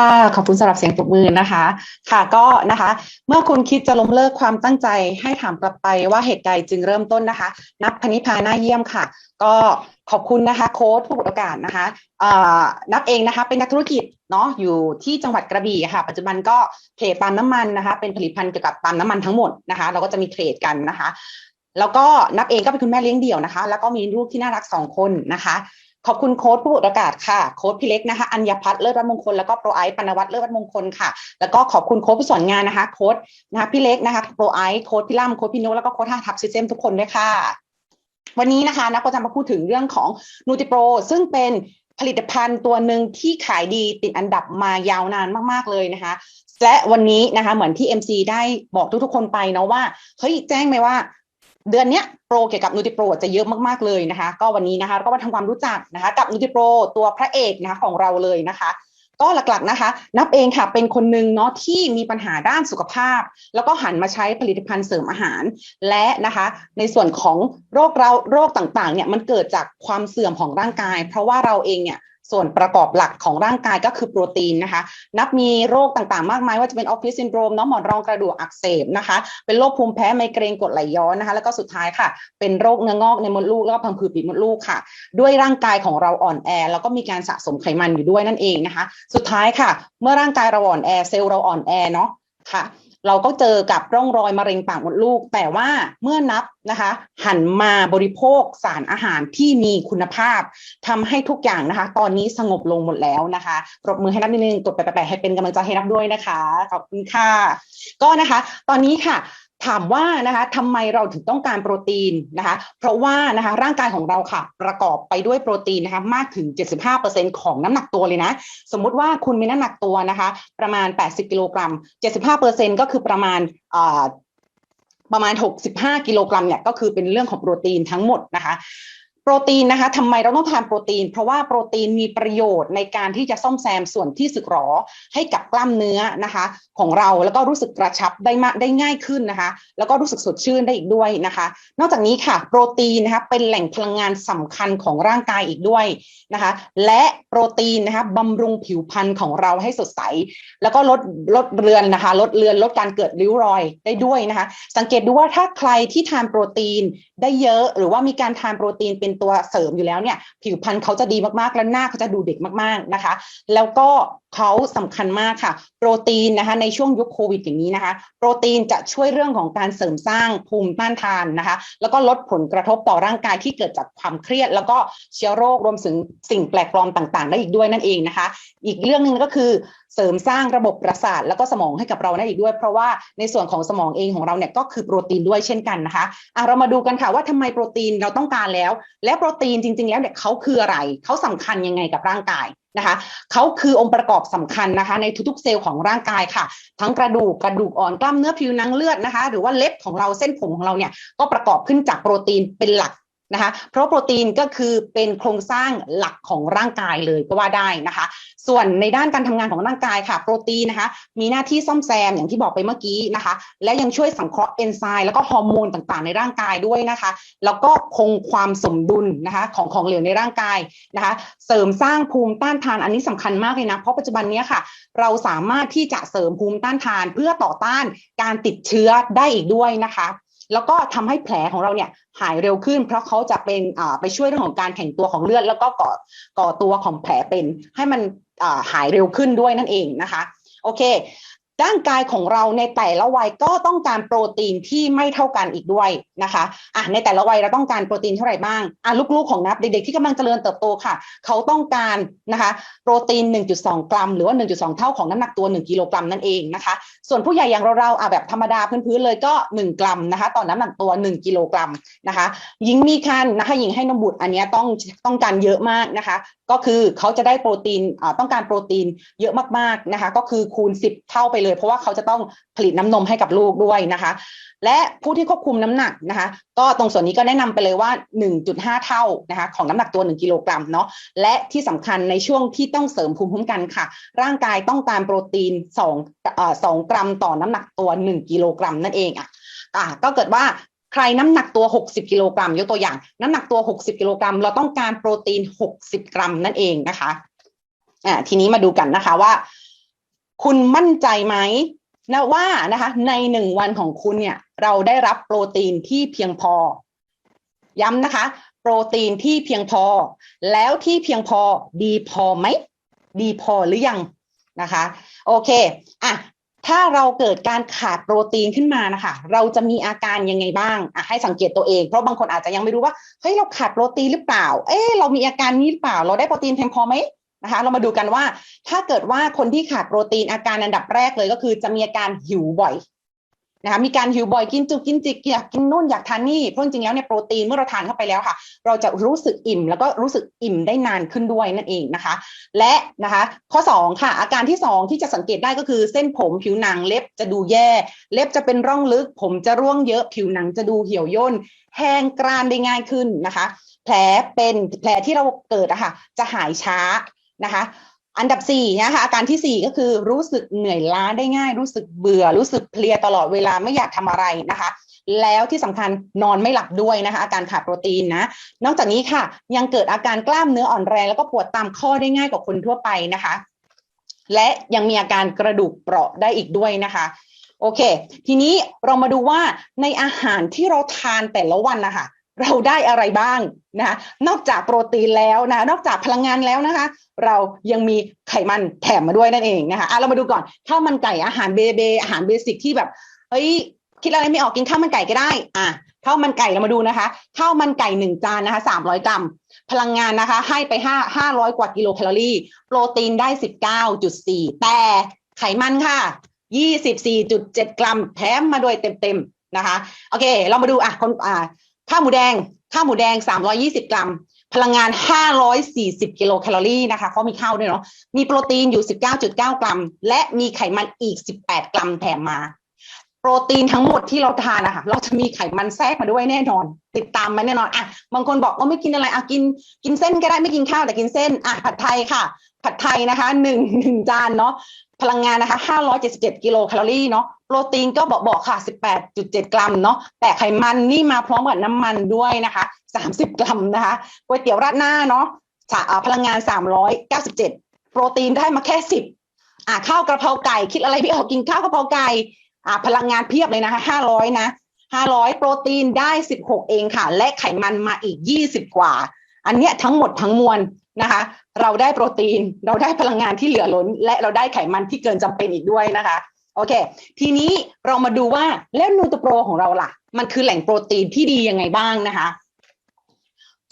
ค่ะขอบคุณสำหรับเสียงปรบมือนะคะ ค่ะก็นะคะ เมื่อคุณคิดจะล้มเลิกความตั้งใจให้ถามกลับไปว่าเหตุใดจึงเริ่มต้นนะคะ นับพนิพาหน้าเยี่ยมค่ะ ก็ขอบคุณนะคะโค้ดผู้บริการนะคะนับเองนะคะเป็นนักธุรกิจเนาะอยู่ที่จังหวัดกระบี่ค่ะ ปัจจุบันก็เทรดปาล์มน้ำมันนะคะ เป็นผลิตภัณฑ์เกี่ยวกับปาล์มน้ำมันทั้งหมดนะคะ เราก็จะมีเทรดกันนะคะ แล้วก็นับเองก็เป็นคุณแม่เลี้ยงเดี่ยวนะคะ แล้วก็มีลูกที่น่ารักสองคนนะคะ ขอบคุณโค้ดผู้ประกาศค่ะ โค้ดพี่เล็กนะคะ อัญญพัฒน์เลิศวัฒมงคล แล้วก็โปรไอซ์ปนวัตเลิศวัฒมงคลค่ะ แล้วก็ขอบคุณโค้ดผู้สอนงานนะคะ โค้ดนะคะพี่เล็กนะคะ โปรไอซ์ โค้ดพี่ล่ำโค้ดพี่โนแล้วก็โค้ดห้าทับซิสเต็มทุกคนด้วยค่ะ วันนี้นะคะนักก็จะมาพูดถึงเรื่องของนูติโปรซึ่งเป็นผลิตภัณฑ์ตัวหนึ่งที่ขายดีติดอันดับมายาวนานมาก ๆ เลยนะคะ และวันนี้นะคะเหมือนที่ MC ได้บอกทุกๆคนไปเนาะว่าเฮ้ยแจ้งไหมว่า เดือนนี้โปรเกี่ยวกับนูติโปรจะเยอะมากๆเลยนะคะ ก็วันนี้นะคะก็มาทำความรู้จักนะคะกับนูติโปรตัวพระเอกนะคะของเราเลยนะคะก็หลักๆนะคะ นับเองค่ะเป็นคนหนึ่งเนาะที่มีปัญหาด้านสุขภาพ แล้วก็หันมาใช้ผลิตภัณฑ์เสริมอาหาร และนะคะ ในส่วนของโรคเราโรคต่างๆเนี่ยมันเกิดจากความเสื่อมของร่างกาย เพราะว่าเราเองเนี่ยส่วนประกอบหลักของร่างกายก็คือโปรตีนนะคะ นับมีโรคต่างๆ มากมายว่าจะเป็นออฟฟิศซินโดรมเนาะหมอนรองกระดูกอักเสบนะคะ เป็นโรคภูมิแพ้ไมเกรนกดไหลย้อนนะคะ แล้วก็สุดท้ายค่ะ เป็นโรคเนื้องอกในมดลูกแล้วก็พังผืดปีกมดลูกค่ะ ด้วยร่างกายของเราอ่อนแอ แล้วก็มีการสะสมไขมันอยู่ด้วยนั่นเองนะคะ สุดท้ายค่ะ เมื่อร่างกายเราอ่อนแอเซลล์เราอ่อนแอเนาะค่ะ เราก็เจอกับร่องรอยมะเร็งปากมดลูก แต่ว่าเมื่อนับนะคะ หันมาบริโภคสารอาหารที่มีคุณภาพทำให้ทุกอย่างนะคะ ตอนนี้สงบลงหมดแล้วนะคะปรบมือให้นับนิดนึงกดแปะๆให้เป็นกำลังใจให้นับด้วยนะคะขอบคุณค่ะก็นะคะ ตอนนี้ค่ะ ถามว่านะคะทำไมเราถึงต้องการโปรตีนนะคะ เพราะว่านะคะร่างกายของเราค่ะ ประกอบไปด้วยโปรตีนนะคะมากถึง 75%ของน้ำหนักตัวเลยนะ สมมุติว่าคุณมีน้ำหนักตัวนะคะ ประมาณ 80 กิโลกรัม 75%ก็คือประมาณประมาณ 65 กิโลกรัมเนี่ยก็คือเป็นเรื่องของโปรตีนทั้งหมดนะคะ โปรตีนนะคะทำไมเราต้องทานโปรตีน เพราะว่าโปรตีนมีประโยชน์ในการที่จะซ่อมแซมส่วนที่สึกหรอให้กับกล้ามเนื้อนะคะของเราแล้วก็รู้สึกกระชับได้มากได้ง่ายขึ้นนะคะ แล้วก็รู้สึกสดชื่นได้อีกด้วยนะคะ นอกจากนี้ค่ะ โปรตีนนะคะเป็นแหล่งพลังงานสำคัญของร่างกายอีกด้วยนะคะ และโปรตีนนะคะบำรุงผิวพรรณของเราให้สดใส แล้วก็ลดลดเรือนนะคะ ลดเรือนลดการเกิดริ้วรอยได้ด้วยนะคะ สังเกตดูว่าถ้าใครที่ทานโปรตีนได้เยอะ หรือว่ามีการทานโปรตีนเป็นตัวเสริมอยู่แล้วเนี่ยผิวพรรณเขาจะดีมากๆ และหน้าเขาจะดูเด็กมากๆนะคะ แล้วก็ เขาสำคัญมากค่ะ โปรตีนนะคะในช่วงยุคโควิดอย่างนี้นะคะ โปรตีนจะช่วยเรื่องของการเสริมสร้างภูมิต้านทานนะคะ แล้วก็ลดผลกระทบต่อร่างกายที่เกิดจากความเครียด แล้วก็เชื้อโรครวมถึงสิ่งแปลกปลอมต่าง ๆ ได้อีกด้วยนั่นเองนะคะ อีกเรื่องหนึ่งก็คือเสริมสร้างระบบประสาทแล้วก็สมองให้กับเราได้อีกด้วย เพราะว่าในส่วนของสมองเองของเราเนี่ยก็คือโปรตีนด้วยเช่นกันนะคะอะเรามาดูกันค่ะว่าทำไมโปรตีนเราต้องการแล้ว และโปรตีนจริง ๆ แล้วเนี่ยเขาคืออะไรเขาสำคัญยังไงกับร่างกาย นะคะเขาคือองค์ประกอบสำคัญนะคะ ในทุกๆเซลล์ของร่างกายค่ะ ทั้งกระดูกกระดูกอ่อนกล้ามเนื้อผิวหนังเลือดนะคะ หรือว่าเล็บของเราเส้นผมของเราเนี่ยก็ประกอบขึ้นจากโปรตีนเป็นหลัก นะคะเพราะโปรตีนก็คือเป็นโครงสร้างหลักของร่างกายเลยก็ว่าได้นะคะ ส่วนในด้านการทำงานของร่างกายค่ะ โปรตีนนะคะ มีหน้าที่ซ่อมแซมอย่างที่บอกไปเมื่อกี้นะคะ และยังช่วยสังเคราะห์เอนไซม์แล้วก็ฮอร์โมนต่างๆ ในร่างกายด้วยนะคะ แล้วก็คงความสมดุลนะคะของของเหลวในร่างกายนะคะ เสริมสร้างภูมิต้านทานอันนี้สำคัญมากเลยนะเพราะปัจจุบันนี้ค่ะ เราสามารถที่จะเสริมภูมิต้านทานเพื่อต่อต้านการติดเชื้อได้อีกด้วยนะคะ แล้วก็ทำให้แผลของเราเนี่ยหายเร็วขึ้น เพราะเขาจะเป็นไปช่วยเรื่องของการแข็งตัวของเลือด แล้วก็ก่อก่อตัวของแผลเป็นให้มันหายเร็วขึ้นด้วยนั่นเองนะคะ โอเค ร่างกายของเราในแต่ละวัยก็ต้องการโปรตีนที่ไม่เท่ากันอีกด้วยนะคะอะในแต่ละวัยเราต้องการโปรตีนเท่าไหร่บ้างอะลูกๆของนับเด็กๆที่กำลังเจริญเติบโตค่ะ เขาต้องการนะคะโปรตีน 1.2 กรัม หรือว่า 1.2 เท่าของน้ำหนักตัว 1 กิโลกรัมนั่นเองนะคะ ส่วนผู้ใหญ่อย่างเราๆอะแบบธรรมดาพื้นๆเลยก็ 1 กรัมนะคะต่อน้ำหนักตัว 1 กิโลกรัมนะคะหญิงมีคันนะคะหญิงให้นมบุตรอันนี้ต้องต้องการเยอะมากนะคะ ก็คือเขาจะได้โปรตีนอ่าต้องการโปรตีนเยอะมากๆนะคะ ก็คือคูณ 10 เท่าไปเลยเพราะว่าเขาจะต้องผลิตน้ำนมให้กับลูกด้วยนะคะ และผู้ที่ควบคุมน้ำหนักนะคะ ก็ตรงส่วนนี้ก็แนะนำไปเลยว่า 1.5 เท่านะคะของน้ำหนักตัว 1 กิโลกรัมเนาะและที่สำคัญในช่วงที่ต้องเสริมภูมิคุ้มกันค่ะ ร่างกายต้องการโปรตีน2เอ่อ2กรัมต่อน้ำหนักตัว 1 กิโลกรัมนั่นเองอะอะก็เกิดว่าใครน้ำหนักตัว 60 กิโลกรัม ยกตัวอย่าง น้ำหนักตัว 60 กิโลกรัม เราต้องการโปรตีน 60 กรัมนั่นเองนะคะอ่าทีนี้มาดูกันนะคะว่า คุณมั่นใจไหมนะว่านะคะในหนึ่งวันของคุณเนี่ยเราได้รับโปรตีนที่เพียงพอ ย้ำนะคะ โปรตีนที่เพียงพอ แล้วที่เพียงพอดีพอไหม ดีพอหรือยังนะคะ โอเคอะถ้าเราเกิดการขาดโปรตีนขึ้นมานะคะ เราจะมีอาการยังไงบ้างอะให้สังเกตตัวเอง เพราะบางคนอาจจะยังไม่รู้ว่าเฮ้ยเราขาดโปรตีนหรือเปล่า เอ๊ะเรามีอาการนี้หรือเปล่า เราได้โปรตีนเพียงพอไหม นะคะ เรามาดูกันว่า ถ้าเกิดว่าคนที่ขาดโปรตีนอาการอันดับแรกเลยก็คือจะมีอาการหิวบ่อยนะคะมีการหิวบ่อยกินจุกกินจิกอยากกินนู่นอยากทานนี่เพราะจริงๆแล้วเนี่ยโปรตีนเมื่อเราทานเข้าไปแล้วค่ะ เราจะรู้สึกอิ่ม แล้วก็รู้สึกอิ่มได้นานขึ้นด้วยนั่นเองนะคะ และนะคะข้อ2ค่ะอาการที่ 2 ที่จะสังเกตได้ก็คือเส้นผมผิวหนังเล็บจะดูแย่ เล็บจะเป็นร่องลึก ผมจะร่วงเยอะผิวหนังจะดูเหี่ยวย่น แห้งกรานได้ง่ายขึ้นนะคะ แผลเป็นแผลที่เราเกิดอะค่ะจะหายช้า นะคะอันดับ4นะคะอาการที่ 4 ก็คือรู้สึกเหนื่อยล้าได้ง่าย รู้สึกเบื่อ รู้สึกเพลียตลอดเวลาไม่อยากทำอะไรนะคะ แล้วที่สำคัญนอนไม่หลับด้วยนะคะอาการขาดโปรตีนนะนอกจากนี้ค่ะ ยังเกิดอาการกล้ามเนื้ออ่อนแรงแล้วก็ปวดตามข้อได้ง่ายกว่าคนทั่วไปนะคะ และยังมีอาการกระดูกเปราะได้อีกด้วยนะคะโอเค ทีนี้เรามาดูว่าในอาหารที่เราทานแต่ละวันนะคะ เราได้อะไรบ้างนะคะนอกจากโปรตีนแล้วนะนอกจากพลังงานแล้วนะคะ เรายังมีไขมันแถมมาด้วยนั่นเองนะคะอะเรามาดูก่อนข้าวมันไก่อาหารเบเบอาหารเบสิกที่แบบเฮ้ยคิดอะไรไม่ออกกินข้าวมันไก่ก็ได้ อะข้าวมันไก่เรามาดูนะคะข้าวมันไก่หนึ่งจานนะคะสามร้อยกรัม พลังงานนะคะ ให้ไปห้าห้าร้อยกว่ากิโลแคลอรี่ โปรตีนได้สิบเก้าจุดสี่แต่ไขมันค่ะยี่สิบสี่จุดเจ็ดกรัม แถมมาด้วยเต็มๆนะคะ โอเค เรามาดูอะคนอ่า ข้าวหมูแดงข้าวหมูแดง 320 กรัม พลังงาน 540 กิโลแคลอรี่นะคะเพราะมีข้าวด้วยเนาะมีโปรตีนอยู่ 19.9 กรัม และมีไขมันอีก 18 กรัมแถมมา โปรตีนทั้งหมดที่เราทานนะคะเราจะมีไขมันแทรกมาด้วยแน่นอน ติดตามมาแน่นอนอะบางคนบอกว่าไม่กินอะไรอะกินกินเส้นก็ได้ไม่กินข้าวแต่กินเส้นอะผัดไทยค่ะ ผัดไทยนะคะหนึ่งหนึ่งจานเนาะพลังงานนะคะ 577 กิโลแคลอรี่เนาะ โปรตีนก็บอกบอกค่ะ 18.7 กรัมเนาะ แต่ไขมันนี่มาพร้อมกับน้ำมันด้วยนะคะ 30 กรัมนะคะก๋วยเตี๋ยวราดหน้าเนาะพลังงาน 397 โปรตีนได้มาแค่ 10อ่าข้าวกระเพราไก่ คิดอะไรไม่ออกกินข้าวกระเพราไก่ อ่าพลังงานเพียบเลยนะคะ500นะ500โปรตีนได้16เองค่ะ และไขมันมาอีก20กว่า อันเนี้ยทั้งหมดทั้งมวลนะคะ เราได้โปรตีนเราได้พลังงานที่เหลือล้น และเราได้ไขมันที่เกินจำเป็นอีกด้วยนะคะโอเค ทีนี้เรามาดูว่าแล้วนูตโปรของเราล่ะ มันคือแหล่งโปรตีนที่ดียังไงบ้างนะคะ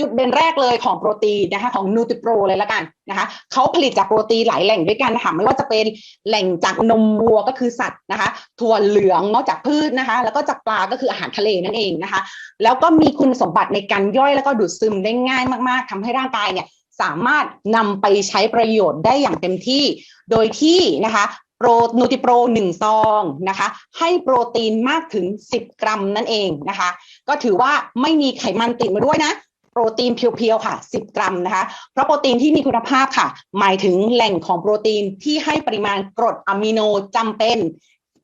จุดเด่นแรกเลยของโปรตีนนะคะของนูติโปรเลยละกันนะคะเขาผลิตจากโปรตีนหลายแหล่งด้วยกันนะคะไม่ว่าจะเป็นแหล่งจากนมวัวก็คือสัตว์นะคะถั่วเหลืองนอกจากพืชนะคะ แล้วก็จากปลาก็คืออาหารทะเลนั่นเองนะคะ แล้วก็มีคุณสมบัติในการย่อยแล้วก็ดูดซึมได้ง่ายมาก ๆทำให้ร่างกายเนี่ยสามารถนำไปใช้ประโยชน์ได้อย่างเต็มที่ โดยที่นะคะโปรนูติโปรหนึ่งซองนะคะ ให้โปรตีนมากถึง 10 กรัมนั่นเองนะคะ ก็ถือว่าไม่มีไขมันติดมาด้วยนะ โปรตีนเพียวๆค่ะ 10 กรัมนะคะ เพราะโปรตีนที่มีคุณภาพค่ะ หมายถึงแหล่งของโปรตีนที่ให้ปริมาณกรดอะมิโนจำเป็น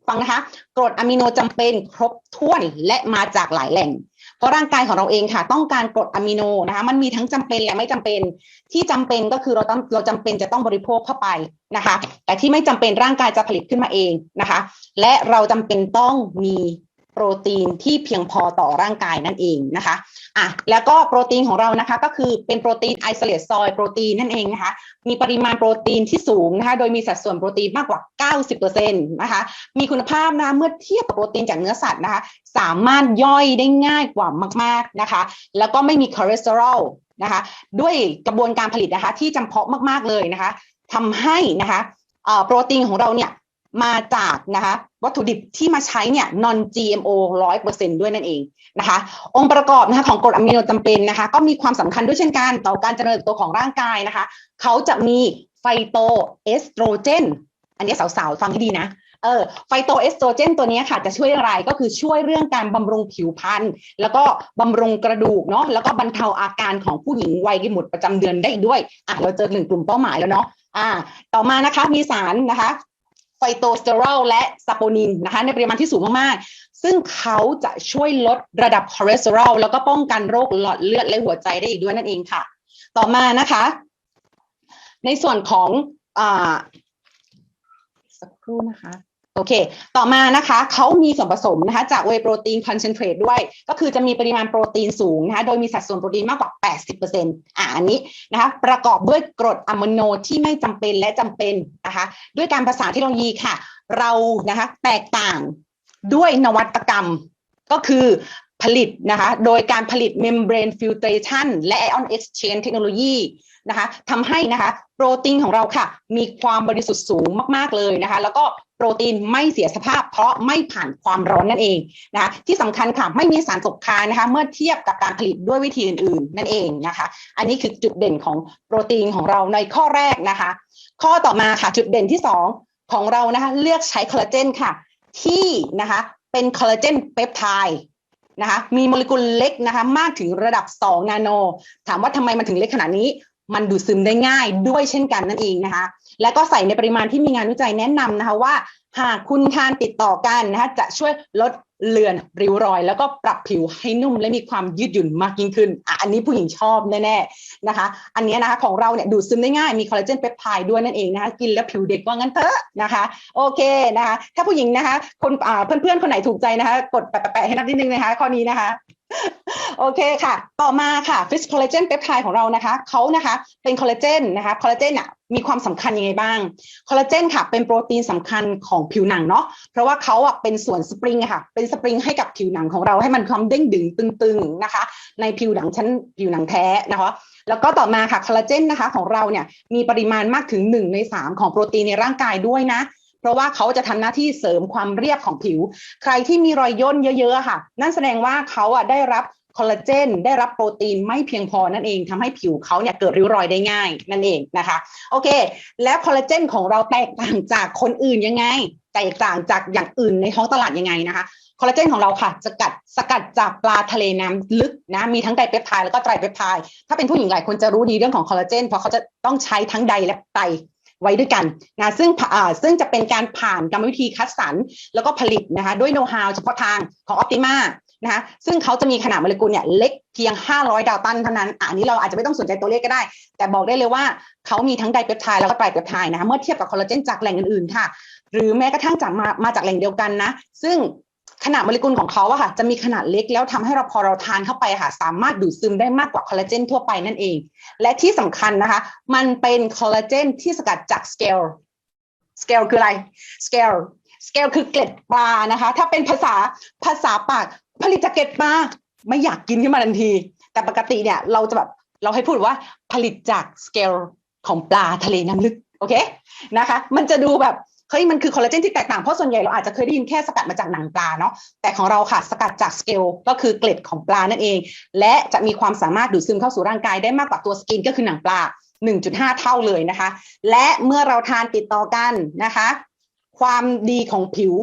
ฟังนะคะ กรดอะมิโนจำเป็นครบถ้วนและมาจากหลายแหล่งเพราะร่างกายของเราเองค่ะ ต้องการกรดอะมิโนนะคะ มันมีทั้งจำเป็นและไม่จำเป็น ที่จำเป็นก็คือเราต้องเราจำเป็นจะต้องบริโภคเข้าไปนะคะ แต่ที่ไม่จำเป็นร่างกายจะผลิตขึ้นมาเองนะคะ และเราจำเป็นต้องมี โปรตีนที่เพียงพอต่อร่างกายนั่นเองนะคะอะแล้วก็โปรตีนของเรานะคะก็คือเป็นโปรตีนไอโซเลตซอยโปรตีนนั่นเองนะคะมีปริมาณโปรตีนที่สูงนะคะโดยมีสัดส่วนโปรตีนมากกว่า 90%นะคะมีคุณภาพนะเมื่อเทียบกับโปรตีนจากเนื้อสัตว์นะคะสามารถย่อยได้ง่ายกว่ามากๆนะคะแล้วก็ไม่มีคอเลสเตอรอลนะคะด้วยกระบวนการผลิตนะคะที่จำเพาะมากๆเลยนะคะทำให้นะคะโปรตีนของเราเนี่ย มาจากนะคะวัตถุดิบที่มาใช้เนี่ย non GMO ร้อยเปอร์เซ็นด้วยนั่นเองนะคะ องค์ประกอบนะคะของกรดอะมิโนจำเป็นนะคะ ก็มีความสำคัญด้วยเช่นกันต่อการเจริญเติบโตของร่างกายนะคะ เขาจะมีไฟโตเอสโตรเจนอันนี้สาวๆ ฟังให้ดีนะเออไฟโตเอสโตรเจนตัวนี้ค่ะจะช่วยอะไรก็คือช่วยเรื่องการบำรุงผิวพรรณแล้วก็บำรุงกระดูกเนาะแล้วก็บรรเทาอาการของผู้หญิงวัยหมดประจำเดือนได้ด้วยอะเราเจอหนึ่งกลุ่มเป้าหมายแล้วเนาะอ่า ต่อมานะคะมีสารนะคะ ฟโตสเตอรอลและซาโปนินนะคะในปริมาณที่สูงมากๆ ซึ่งเขาจะช่วยลดระดับคอเลสเตอรอลแล้วก็ป้องกันโรคหลอดเลือดและหัวใจได้อีกด้วยนั่นเองค่ะ ต่อมานะคะ ในส่วนของอ่าสสักครู่นะคะ โอเค ต่อมานะคะเขามีส่วนผสมนะคะจากเวโปรตีนคอนเซนเทรตด้วย ก็คือจะมีปริมาณโปรตีนสูงนะคะโดยมีสัดส่วนโปรตีนมากกว่า 80%อ่าอันนี้นะคะประกอบด้วยกรดอะมิโนที่ไม่จำเป็นและจำเป็นนะคะด้วยการภาษานเทคโนโลยีค่ะ เรานะคะแตกต่างด้วยนวัตกรรมก็คือผลิตนะคะโดยการผลิต membrane filtration และ ion exchange เทคโนโลยีนะคะทำให้นะคะโปรตีนของเราค่ะ มีความบริสุทธิ์สูงมาก ๆ เลยนะคะ แล้วก็ โปรตีนไม่เสียสภาพ เพราะไม่ผ่านความร้อนนั่นเองนะคะที่สำคัญค่ะไม่มีสารตกค้างนะคะเมื่อเทียบกับการผลิตด้วยวิธีอื่น ๆ นั่นเองนะคะอันนี้คือจุดเด่นของโปรตีนของเราในข้อแรกนะคะ ข้อต่อมาค่ะจุดเด่นที่ 2 ของเรานะคะเลือกใช้คอลลาเจนค่ะที่นะคะเป็นคอลลาเจนเปปไทด์นะคะมีโมเลกุลเล็กนะคะมากถึงระดับ 2 นาโน ถามว่าทำไมมันถึงเล็กขนาดนี้ มันดูดซึมได้ง่ายด้วยเช่นกันนั่นเองนะคะ และก็ใส่ในปริมาณที่มีงานวิจัยแนะนำนะคะว่า หากคุณทานติดต่อกันนะคะจะช่วยลดเลือนริ้วรอย แล้วก็ปรับผิวให้นุ่มและมีความยืดหยุ่นมากยิ่งขึ้นอะอันนี้ผู้หญิงชอบแน่ๆนะคะ อันนี้นะคะของเราเนี่ยดูดซึมได้ง่ายมีคอลลาเจนเปปไทด์ด้วยนั่นเองนะคะกินแล้วผิวเด็กว่างั้นเถอะนะคะ โอเคนะคะ ถ้าผู้หญิงนะคะ คนเพื่อนๆคนไหนถูกใจนะคะ กดแปะๆให้นับนิดนึงนะคะข้อนี้นะคะ โอเคค่ะ ต่อมาค่ะฟิสคอลลาเจนเปปไทด์ของเรานะคะเขานะคะเป็นคอลลาเจนนะคะคอลลาเจนอะมีความสำคัญยังไงบ้าง คอลลาเจนค่ะ เป็นโปรตีนสำคัญของผิวหนังเนาะ เพราะว่าเขาอะเป็นส่วนสปริงค่ะ เป็นสปริงให้กับผิวหนังของเราให้มันความเด้งดึงตึงๆนะคะ ในผิวหนังชั้นผิวหนังแท้นะคะ แล้วก็ต่อมาค่ะคอลลาเจนนะคะของเราเนี่ยมีปริมาณมากถึง1ใน3ของโปรตีนในร่างกายด้วยนะ เพราะว่าเขาจะทำหน้าที่เสริมความเรียบของผิว ใครที่มีรอยย่นเยอะๆค่ะ นั่นแสดงว่าเขาอะได้รับคอลลาเจนได้รับโปรตีนไม่เพียงพอนั่นเองทำให้ผิวเขาเนี่ยเกิดริ้วรอยได้ง่ายนั่นเองนะคะ โอเค แล้วคอลลาเจนของเราแตกต่างจากคนอื่นยังไง แตกต่างจากอย่างอื่นในท้องตลาดยังไงนะคะคอลลาเจนของเราค่ะสกัดสกัดจากปลาทะเลน้ำลึกนะมีทั้งไดเปปไทด์แล้วก็ไตรเปปไทด์ถ้าเป็นผู้หญิงหลายคนจะรู้ดีเรื่องของคอลลาเจนเพราะเขาจะต้องใช้ทั้งไดและไต ไว้ด้วยกันนะซึ่งซึ่งจะเป็นการผ่านกรรมวิธีคัดสรรแล้วก็ผลิตนะคะด้วยโน้ตฮาวเฉพาะทางของออ t ติมานะคะซึ่งเขาจะมีขนาดโมเลกุลเนี่ยเล็กเพียง 500 ดาวตันเท่านั้นอะอันนี้เราอาจจะไม่ต้องสนใจตัวเลขก็ได้ แต่บอกได้เลยว่าเขามีทั้งไดเปปไทด์แล้วก็ไตรเปปไทด์นะคะเมื่อเทียบกับคอลลาเจนจากแหล่งอื่นๆค่ะ หรือแม้กระทั่งจากมามาจากแหล่งเดียวกันนะ ซึ่ง ขนาดโมเลกุลของเขาอะค่ะจะมีขนาดเล็กแล้วทำให้เราพอเราทานเข้าไปค่ะ สามารถดูดซึมได้มากกว่าคอลลาเจนทั่วไปนั่นเอง และที่สำคัญนะคะ มันเป็นคอลลาเจนที่สกัดจากสเกลสเกลคืออะไรสเกลสเกลคือเกล็ดปลานะคะ ถ้าเป็นภาษาภาษาปากผลิตจากเกล็ดปลาไม่อยากกินขึ้นมาทันที แต่ปกติเนี่ยเราจะแบบเราให้พูดว่าผลิตจากสเกลของปลาทะเลน้ำลึกโอเคนะคะ มันจะดูแบบ เฮ้ยมันคือคอลลาเจนที่แตกต่างเพราะส่วนใหญ่เราอาจจะเคยได้ยินแค่สกัดมาจากหนังปลาเนาะแต่ของเราค่ะสกัดจากสเกลก็คือเกล็ดของปลานั่นเอง และจะมีความสามารถดูดซึมเข้าสู่ร่างกายได้มากกว่าตัวสกินก็คือหนังปลา 1.5 เท่าเลยนะคะ และเมื่อเราทานติดต่อกันนะคะ ความดีของผิว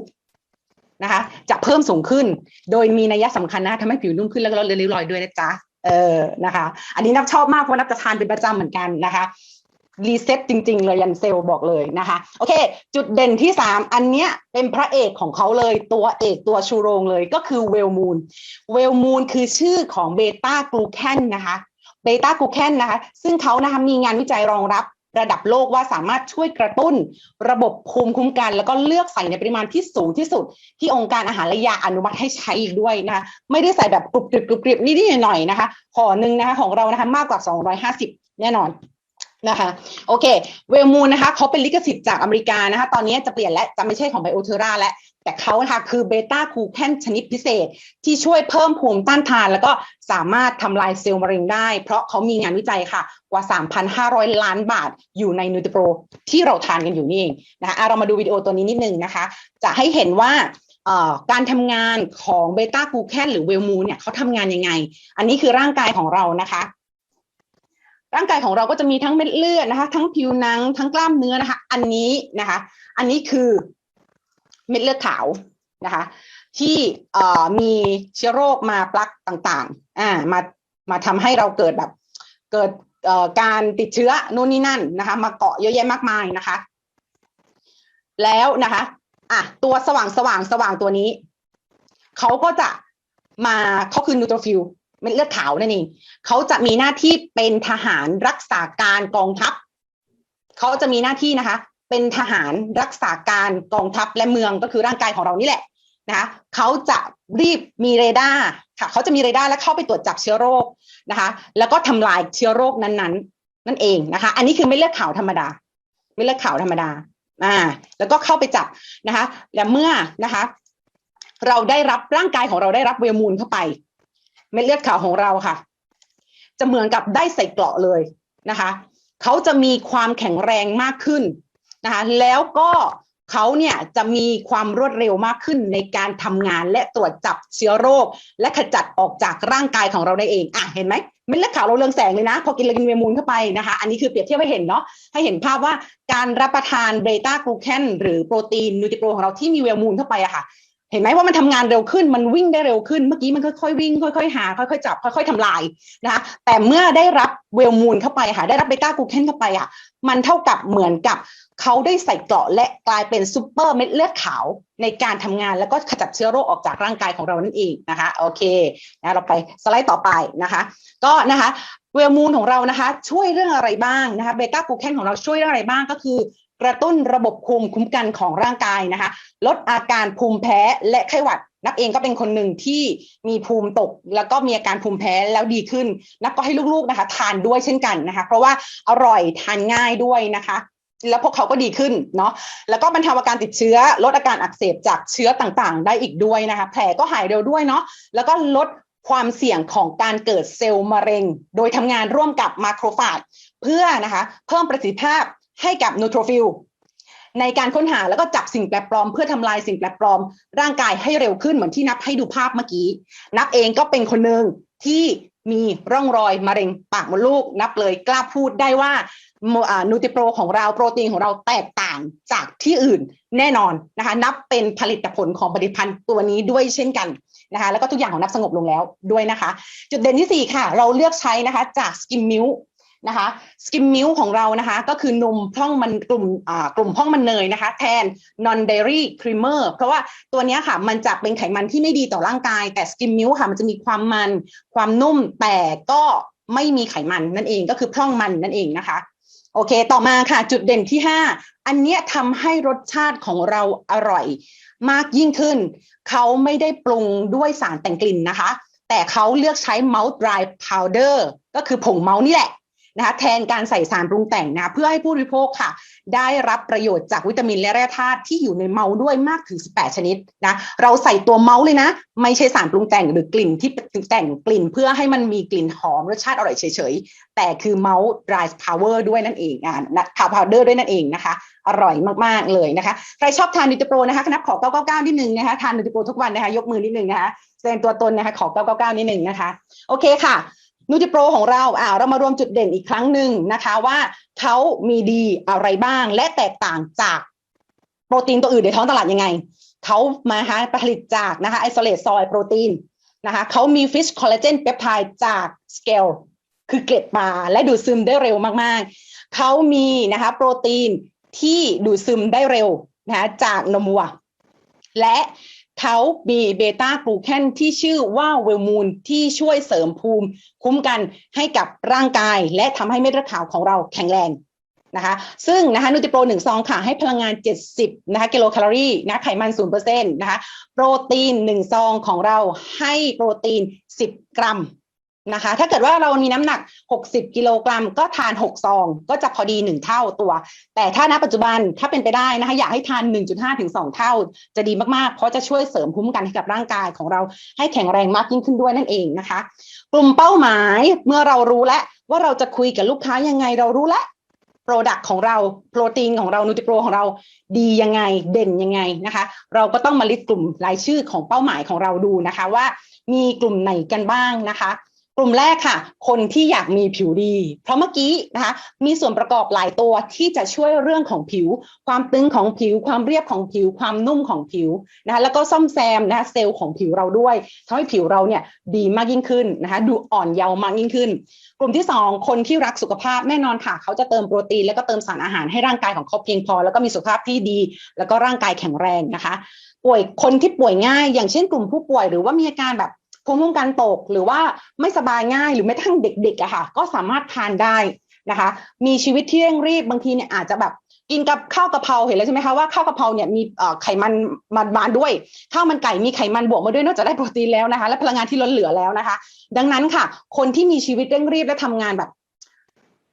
นะคะ จะเพิ่มสูงขึ้น โดยมีนัยสำคัญนะทำให้ผิวนุ่มขึ้นแล้วก็ลดริ้วรอยด้วยนะจ๊ะเออนะคะ อันนี้นับชอบมากเพราะนับจะทานเป็นประจำเหมือนกันนะคะ รีเซ็ตจริงๆเลยยันเซลบอกเลยนะคะ โอเค จุดเด่นที่ 3 อันเนี้ยเป็นพระเอกของเขาเลยตัวเอกตัวชูโรงเลยก็คือเวลมูนเวลมูนคือชื่อของเบต้ากลูแคนนะคะเบต้ากลูแคนนะคะ ซึ่งเขานะคะมีงานวิจัยรองรับระดับโลกว่าสามารถช่วยกระตุ้น ระบบภูมิคุ้มกัน แล้วก็เลือกใส่ในปริมาณที่สูงที่สุด ที่องค์การอาหารและยาอนุมัติให้ใช้อีกด้วยนะคะไม่ได้ใส่แบบกรุบกริบกรุบกริบนิดๆหน่อยๆนะคะห่อหนึ่งนะคะของเรานะคะมากกว่า 250 แน่นอน นะคะโอเคเวลมูนนะคะเขาเป็นลิขสิทธิ์จากอเมริกานะคะตอนนี้จะเปลี่ยนและจะไม่ใช่ของไบโอเทอร่าแล้วแต่เขานะคะคือเบต้าคูแคนชนิดพิเศษ ที่ช่วยเพิ่มภูมิต้านทาน แล้วก็สามารถทำลายเซลล์มะเร็งได้ เพราะเขามีงานวิจัยค่ะกว่า 3,500 ล้านบาทอยู่ในนูติโปรที่เราทานกันอยู่นี่เองนะคะอะเรามาดูวิดีโอตัวนี้นิดนึงนะคะ จะให้เห็นว่าการทำงานของเบต้าคูแคนหรือเวลมูนเนี่ยเขาทำงานยังไง อันนี้คือร่างกายของเรานะคะ ร่างกายของเราก็จะมีทั้งเม็ดเลือดนะคะ ทั้งผิวหนังทั้งกล้ามเนื้อนะคะ อันนี้นะคะ อันนี้คือเม็ดเลือดขาวนะคะ ที่มีเชื้อโรคมาปลักต่างๆอ่ามามาทำให้เราเกิดแบบเกิดการติดเชื้อนู่นนี่นั่นนะคะ มาเกาะเยอะแยะมากมายนะคะ แล้วนะคะอะตัวสว่างสว่างสว่างตัวนี้เขาก็จะมาเขาคือนูโตรฟิล เม็ดเลือดขาวนั่นเองเขาจะมีหน้าที่เป็นทหารรักษาการกองทัพเขาจะมีหน้าที่นะคะ เป็นทหารรักษาการกองทัพและเมืองก็คือร่างกายของเรานี่แหละนะคะเขาจะรีบมีเรดาร์ค่ะเขาจะมีเรดาร์และเข้าไปตรวจจับเชื้อโรคนะคะ แล้วก็ทำลายเชื้อโรคนั้นๆนั่นเองนะคะ อันนี้คือไม่เลือดขาวธรรมดา ไม่เลือดขาวธรรมดาอ่าแล้วก็เข้าไปจับนะคะ และเมื่อนะคะ เราได้รับร่างกายของเราได้รับเวลมูลเข้าไป เม็ดเลือดขาวของเราค่ะ จะเหมือนกับได้ใส่เกราะเลยนะคะเขาจะมีความแข็งแรงมากขึ้นนะคะแล้วก็เขาเนี่ยจะมีความรวดเร็วมากขึ้นในการทำงานและตรวจจับเชื้อโรค และขจัดออกจากร่างกายของเราได้เองอะเห็นไหมเม็ดเลือดขาวเราเรืองแสงเลยนะ พอกินเลกินเวมูลเข้าไปนะคะ อันนี้คือเปรียบเทียบให้เห็นเนาะให้เห็นภาพว่าการรับประทานเบต้ากลูแคนหรือโปรตีนนูติโปรของเราที่มีเวมูลเข้าไปอะค่ะ เห็นไหมว่ามันทำงานเร็วขึ้นมันวิ่งได้เร็วขึ้น เมื่อกี้มันค่อยๆวิ่งค่อยๆหาค่อยๆจับค่อยๆทำลายนะคะแต่เมื่อได้รับเวลมูลเข้าไปค่ะได้รับเบต้ากลูแคนเข้าไปอะมันเท่ากับเหมือนกับเขาได้ใส่เกราะและกลายเป็นซูเปอร์เม็ดเลือดขาวในการทำงานแล้วก็ขจัดเชื้อโรคออกจากร่างกายของเรานั่นเองนะคะโอเคนะเราไปสไลด์ต่อไปนะคะ ก็นะคะเวลมูลของเรานะคะ ช่วยเรื่องอะไรบ้างนะคะเบต้ากลูแคนของเราช่วยเรื่องอะไรบ้างก็คือ กระตุ้นระบบภูมิคุ้มกันของร่างกายนะคะ ลดอาการภูมิแพ้และไข้หวัด นับเองก็เป็นคนหนึ่งที่มีภูมิตก แล้วก็มีอาการภูมิแพ้แล้วดีขึ้น นับก็ให้ลูกๆนะคะ ทานด้วยเช่นกันนะคะ เพราะว่าอร่อยทานง่ายด้วยนะคะแล้วพวกเขาก็ดีขึ้นเนาะ แล้วก็บรรเทาอาการติดเชื้อ ลดอาการอักเสบจากเชื้อต่างๆ ได้อีกด้วยนะคะ แผลก็หายเร็วด้วยเนาะ แล้วก็ลดความเสี่ยงของการเกิดเซลล์มะเร็ง โดยทำงานร่วมกับมาโครฟาจเพื่อนะคะ เพิ่มประสิทธิภาพ ให้กับนูโทรฟิลในการค้นหาแล้วก็จับสิ่งแปลกปลอมเพื่อทำลายสิ่งแปลกปลอม ร่างกายให้เร็วขึ้นเหมือนที่นับให้ดูภาพเมื่อกี้ นับเองก็เป็นคนหนึ่งที่มีร่องรอยมะเร็งปากมดลูก นับเลยกล้าพูดได้ว่านูติโปรของเราโปรตีนของเราแตกต่างจากที่อื่นแน่นอนนะคะ นับเป็นผลิตผลของผลิตภัณฑ์ตัวนี้ด้วยเช่นกันนะคะ แล้วก็ทุกอย่างของนับสงบลงแล้วด้วยนะคะ จุดเด่นที่ 4 ค่ะ เราเลือกใช้นะคะจากสกิมมิล นะคะสกิมมิลของเรานะคะก็คือนมพร่องมันกลุ่มกลุ่มพร่องมันเนยนะคะ แทน non dairy creamer เพราะว่าตัวนี้ค่ะมันจะเป็นไขมันที่ไม่ดีต่อร่างกาย แต่สกิมมิลค่ะมันจะมีความมัน ความนุ่มแต่ก็ไม่มีไขมันนั่นเองก็คือพร่องมันนั่นเองนะคะโอเค ต่อมาค่ะจุดเด่นที่ 5 อันเนี้ยทำให้รสชาติของเราอร่อย มากยิ่งขึ้น เขาไม่ได้ปรุงด้วยสารแต่งกลิ่นนะคะ แต่เขาเลือกใช้ mouth dry powder ก็คือผงเมาส์นี่แหละ นะคะแทนการใส่สารปรุงแต่งนะเพื่อให้ผู้บริโภคค่ะ ได้รับประโยชน์จากวิตามินและแร่ธาตุที่อยู่ในเมาส์ด้วยมากถึง 18 ชนิดนะเราใส่ตัวเมาส์เลยนะ ไม่ใช่สารปรุงแต่งหรือกลิ่นที่แต่งกลิ่น เพื่อให้มันมีกลิ่นหอมรสชาติอร่อยเฉยๆ แต่คือเมาส์ dry power ด้วยนั่นเองอ่าพาวพาวเดอร์ด้วยนั่นเองนะคะ อร่อยมากๆเลยนะคะใครชอบทานนิตโปรนะคะนับขอ 999 นิดนึงนะคะทานนิตโปรทุกวันนะคะยกมือนิดนึงนะคะแสดงตัวตนนะคะขอ 999 นิดนึงนะคะ โอเคค่ะ นูติโปรของเราอ่าเรามารวมจุดเด่นอีกครั้งหนึ่งนะคะว่าเขามีดีอะไรบ้าง และแตกต่างจากโปรตีนตัวอื่นในท้องตลาดยังไง เขามาฮะผลิตจากนะคะไอโซเลตซอยโปรตีนนะคะเขามีฟิชคอลลาเจนเปปไทด์จากสเกลคือเกล็ดปลาและดูดซึมได้เร็วมากๆ เขามีนะคะโปรตีนที่ดูดซึมได้เร็วนะคะจากนมวัวและ เขามีเบต้ากลูแคนที่ชื่อว่าเวลมูลที่ช่วยเสริมภูมิ คุ้มกันให้กับร่างกาย และทำให้เม็ดเลือดขาวของเราแข็งแรงนะคะซึ่งนะคะนูติโปรหนึ่งซองค่ะให้พลังงาน 70นะคะกิโลแคลอรี่นะไขมัน0%นะคะโปรตีน 1 ซองของเราให้โปรตีน 10 กรัม นะคะ ถ้าเกิดว่าเรามีน้ำหนัก 60 กิโลกรัม ก็ทาน 6 ซอง ก็จะพอดี 1 เท่าตัว แต่ถ้าณปัจจุบันถ้าเป็นไปได้นะคะ อยากให้ทาน 1.5 ถึง 2 เท่า จะดีมากๆ เพราะจะช่วยเสริมภูมิคุ้มกันให้กับร่างกายของเราให้แข็งแรงมากยิ่งขึ้นด้วยนั่นเองนะคะ กลุ่มเป้าหมายเมื่อเรารู้แล้วว่าเราจะคุยกับลูกค้ายังไงเรารู้แล้วโปรดักต์ของเราโปรตีนของเรานูติโปรของเราดียังไงเด่นยังไงนะคะ เราก็ต้องมาลิสต์กลุ่มรายชื่อของเป้าหมายของเราดูนะคะว่ามีกลุ่มไหนกันบ้างนะคะ ลุ่มแรกค่ะ คนที่อยากมีผิวดี เพราะเมื่อกี้นะคะมีส่วนประกอบหลายตัวที่จะช่วยเรื่องของผิว ความตึงของผิว ความเรียบของผิว ความนุ่มของผิวนะคะแล้วก็ซ่อมแซมนะคะเซลล์ของผิวเราด้วยทำให้ผิวเราเนี่ยดีมากยิ่งขึ้นนะคะดูอ่อนเยาว์มากยิ่งขึ้น กลุ่มที่ 2 คนที่รักสุขภาพแน่นอนค่ะ เขาจะเติมโปรตีนแล้วก็เติมสารอาหารให้ร่างกายของเขาเพียงพอ แล้วก็มีสุขภาพที่ดี แล้วก็ร่างกายแข็งแรงนะคะ ป่วยคนที่ป่วยง่าย อย่างเช่นกลุ่มผู้ป่วยหรือว่ามีอาการแบบ ภูมิคุ้มกันตกหรือว่าไม่สบายง่ายหรือแม้กระทั่งเด็กๆอะค่ะ ก็สามารถทานได้นะคะ มีชีวิตที่เร่งรีบบางทีเนี่ยอาจจะแบบกินกับข้าวกะเพราเห็นแล้วใช่ไหมคะว่าข้าวกะเพราเนี่ยมีไขมันมันมานด้วยข้าวมันไก่มีไขมันบวกมาด้วยนอกจากได้โปรตีนแล้วนะคะ และพลังงานที่ล้นเหลือแล้วนะคะ ดังนั้นค่ะ คนที่มีชีวิตเร่งรีบและทำงานแบบ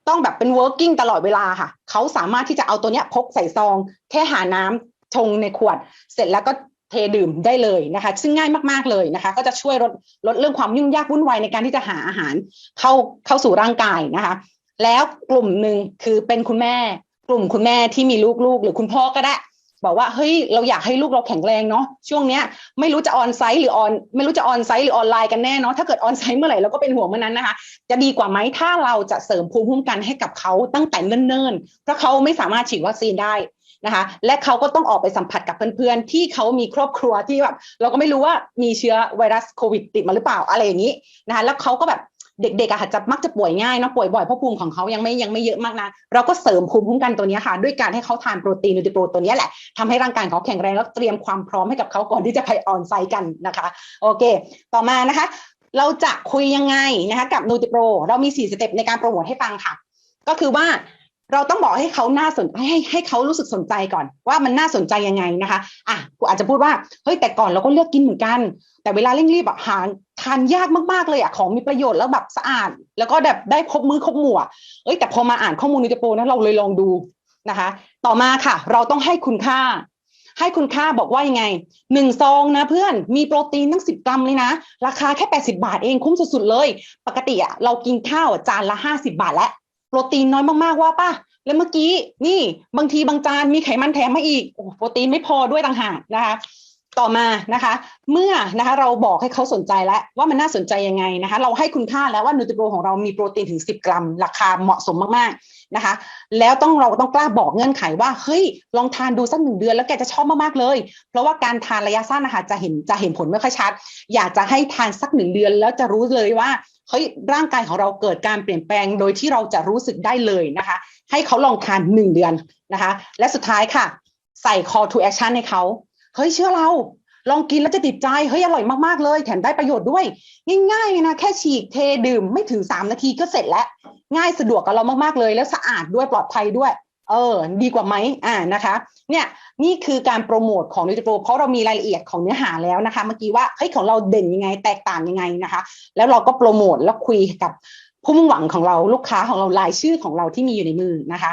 ต้องแบบเป็น working ตลอดเวลาค่ะ เขาสามารถที่จะเอาตัวเนี้ยพกใส่ซอง แค่หาน้ำชงในขวด เสร็จแล้วก็ เทดื่มได้เลยนะคะ ซึ่งง่ายมากๆเลยนะคะ ก็จะช่วยลดลดเรื่องความยุ่งยากวุ่นวายในการที่จะหาอาหารเข้าเข้าสู่ร่างกายนะคะ แล้วกลุ่มหนึ่งคือเป็นคุณแม่ กลุ่มคุณแม่ที่มีลูกๆ หรือคุณพ่อก็ได้ บอกว่าเฮ้ยเราอยากให้ลูกเราแข็งแรงเนาะช่วงเนี้ยไม่รู้จะออนไซต์หรือออนไม่รู้จะออนไซต์หรือออนไลน์กันแน่เนาะถ้าเกิดออนไซต์เมื่อไหร่เราก็เป็นห่วงเมื่อนั้นนะคะ จะดีกว่าไหมถ้าเราจะเสริมภูมิคุ้มกันให้กับเขาตั้งแต่เนิ่นๆเพราะเขาไม่สามารถฉีดวัคซีนได้ นะคะและเขาก็ต้องออกไปสัมผัสกับเพื่อนๆ ที่เขามีครอบครัวที่แบบเราก็ไม่รู้ว่ามีเชื้อไวรัสโควิดติดมาหรือเปล่าอะไรอย่างนี้นะคะแล้วเขาก็แบบเด็กๆอะค่ะจะมักจะป่วยง่ายเนาะป่วยบ่อยเพราะภูมิของเขายังไม่ยังไม่เยอะมากนะเราก็เสริมภูมิคุ้มกันตัวนี้ค่ะ ด้วยการให้เขาทานโปรตีนนูติโปรตัวนี้แหละทำให้ร่างกายเขาแข็งแรงแล้วเตรียมความพร้อมให้กับเขาก่อนที่จะไปออนไซต์กันนะคะโอเค ต่อมานะคะ เราจะคุยยังไงนะคะกับนูติโปรเรามี 4 สเต็ปในการโปรโมทให้ฟังค่ะ ก็คือว่า เราต้องบอกให้เขาน่าสนให้ให้เขารู้สึกสนใจก่อน ว่ามันน่าสนใจยังไงนะคะอะกูอาจจะพูดว่าเฮ้ยแต่ก่อนเราก็เลือกกินเหมือนกัน แต่เวลาเร่งรีบอะหาทานยากมากๆเลยอะของมีประโยชน์แล้วแบบสะอาด แล้วก็แบบได้ครบมือครบหมู่เอ้ยแต่พอมาอ่านข้อมูลนิวโปนะเราเลยลองดูนะคะ ต่อมาค่ะ เราต้องให้คุณค่า ให้คุณค่าบอกว่ายังไงหนึ่งซองนะเพื่อนมีโปรตีนตั้งสิบกรัมเลยนะ ราคาแค่80บาทเองคุ้มสุดๆเลย ปกติอะเรากินข้าวจานละ50บาทแล้ว โปรตีนน้อยมากๆว่าป่ะแล้วเมื่อกี้นี่บางทีบางจานมีไขมันแถมมาอีกโอ้โปรตีนไม่พอด้วยต่างหากนะคะ ต่อมานะคะ เมื่อนะคะเราบอกให้เขาสนใจแล้วว่ามันน่าสนใจยังไงนะคะ เราให้คุณค่าแล้วว่านูติโปรของเรามีโปรตีนถึง 10 กรัม ราคาเหมาะสมมากๆนะคะ แล้วต้องเราต้องกล้าบอกเงื่อนไขว่าเฮ้ยลองทานดูสักหนึ่งเดือนแล้วแกจะชอบมากๆเลย เพราะว่าการทานระยะสั้นนะคะจะเห็นจะเห็นผลไม่ค่อยชัด อยากจะให้ทานสักหนึ่งเดือนแล้วจะรู้เลยว่าเฮ้ยร่างกายของเราเกิดการเปลี่ยนแปลงโดยที่เราจะรู้สึกได้เลยนะคะ ให้เขาลองทานหนึ่งเดือนนะคะ และสุดท้ายค่ะ ใส่ call to action ให้เขา เฮ้ยเชื่อเรา ลองกินแล้วจะติดใจเฮ้ยอร่อยมากๆเลยแถมได้ประโยชน์ด้วย ง่ายๆนะแค่ฉีกเทดื่มไม่ถึง3นาทีก็เสร็จแล้ว ง่ายสะดวกกับเรามากๆเลย แล้วสะอาดด้วยปลอดภัยด้วย เออ ดีกว่าไหมอ่านะคะ เนี่ยนี่คือการโปรโมทของนิว t ิโปรเพราะเรามีรายละเอียดของเนื้อหาแล้วนะคะ เมื่อกี้ว่าเฮ้ยของเราเด่นยังไง แตกต่างยังไงนะคะ แล้วเราก็โปรโมทแล้วคุยกับผู้มุ่งหวังของเราลูกค้าของเรารายชื่อของเราที่มีอยู่ในมือนะคะ